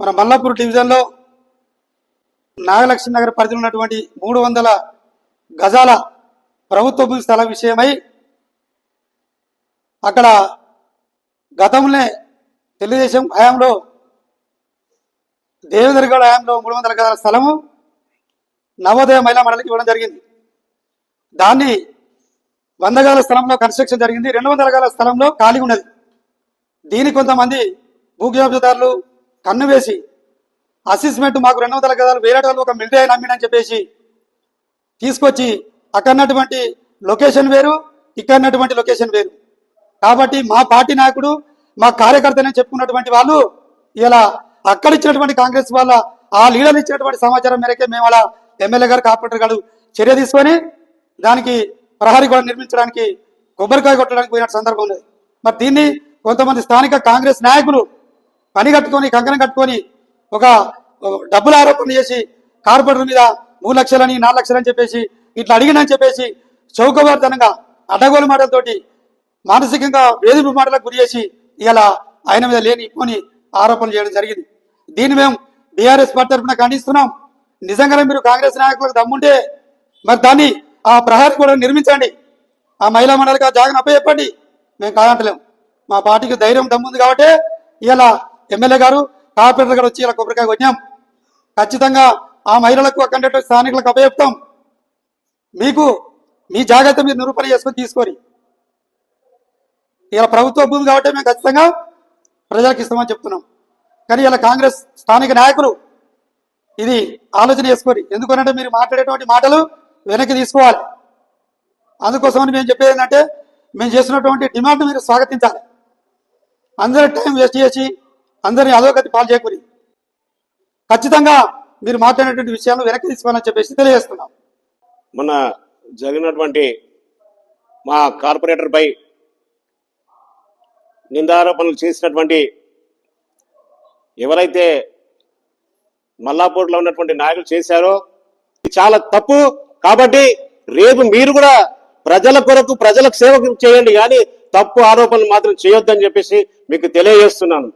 మన మల్లాపూర్ డివిజన్లో నాగలక్ష్మి నగర్ పరిధిలో ఉన్నటువంటి మూడు వందల గజాల ప్రభుత్వ భూమి స్థల విషయమై అక్కడ గతంలోనే తెలుగుదేశం హయాంలో దేవేంద్రగఢ హయాంలో మూడు వందల గజాల స్థలము నవోదయ మహిళా మండలికి ఇవ్వడం జరిగింది. దాన్ని వంద గజాల స్థలంలో కన్స్ట్రక్షన్ జరిగింది. రెండు వందల గజాల స్థలంలో ఖాళీ ఉన్నది. దీని కొంతమంది భూగ్యాబ్దారులు కన్ను వేసి అసెస్మెంట్ మాకు రెండు వందల గదాలు వేరే వాళ్ళు ఒక మిలిటరీ నమ్మినని చెప్పేసి తీసుకొచ్చి అక్కడ ఉన్నటువంటి లొకేషన్ వేరు ఇక్కడ ఉన్నటువంటి లొకేషన్ వేరు. కాబట్టి మా పార్టీ నాయకుడు మా కార్యకర్తనే చెప్పుకున్నటువంటి వాళ్ళు ఇలా అక్కడ ఇచ్చినటువంటి కాంగ్రెస్ వాళ్ళ ఆ లీడర్లు ఇచ్చినటువంటి సమాచారం మేరకే మేము అలా ఎమ్మెల్యే గారు కార్పొరేటర్ గారు చర్య తీసుకొని దానికి ప్రహరీ కూడా నిర్మించడానికి కొబ్బరికాయ కొట్టడానికి పోయిన సందర్భం ఉంది. మరి దీన్ని కొంతమంది స్థానిక కాంగ్రెస్ నాయకులు పని కట్టుకొని కంకణం కట్టుకొని ఒక డబ్బుల ఆరోపణ చేసి కార్పొరేటర్ మీద మూడు లక్షలని నాలుగు లక్షలని చెప్పేసి ఇట్లా అడిగినని చెప్పేసి చౌకబారితనంగా అడ్డగోలు మాటలతోటి మానసికంగా వేధింపు మాటలకు గురి చేసి ఇలా ఆయన మీద లేని పోని ఆరోపణలు చేయడం జరిగింది. దీన్ని మేము బీఆర్ఎస్ పార్టీ తరఫున ఖండిస్తున్నాం. నిజంగానే మీరు కాంగ్రెస్ నాయకులకు దమ్ముంటే మరి దాన్ని ఆ ప్రహారీ కూడా నిర్మించండి. ఆ మహిళా మండలికి ఆ జాగను అప్పచెప్పండి. మేము కాదంటలేం. మా పార్టీకి ధైర్యం దమ్ముంది కాబట్టి ఇలా ఎమ్మెల్యే గారు కార్పొరేటర్ గారు వచ్చి ఇలా కొబ్బరికాయ కొట్టాం. ఖచ్చితంగా ఆ మహిళలకు అక్కడ స్థానికులకు అభయప్తాం మీకు మీ జాగ్రత్త మీరు నిరూపణ చేసుకొని తీసుకొని. ఇలా ప్రభుత్వ భూమి కాబట్టి మేము ఖచ్చితంగా ప్రజలకు ఇస్తామని చెప్తున్నాం. కానీ ఇలా కాంగ్రెస్ స్థానిక నాయకులు ఇది ఆలోచన చేసుకొని ఎందుకనంటే మీరు మాట్లాడేటువంటి మాటలు వెనక్కి తీసుకోవాలి. అందుకోసమని మేము చెప్పేది ఏంటంటే మేము చేసినటువంటి డిమాండ్ మీరు స్వాగతించాలి. అందరి టైం వేస్ట్ చేసి అందరిని అధోగతి పాలు చేయకూరి. ఖచ్చితంగా మీరు మాట్లాడినటువంటి విషయాలను వెనక్కి తీసుకోవాలని చెప్పేసి తెలియజేస్తున్నాం. మొన్న జరిగినటువంటి మా కార్పొరేటర్ పై నిందారోపణలు చేసినటువంటి ఎవరైతే మల్లాపూర్లో ఉన్నటువంటి నాయకులు చేశారో ఇది చాలా తప్పు. కాబట్టి రేపు మీరు కూడా ప్రజల కొరకు ప్రజలకు సేవ చేయండి కానీ తప్పు ఆరోపణలు మాత్రం చేయొద్దని చెప్పేసి మీకు తెలియజేస్తున్నాను.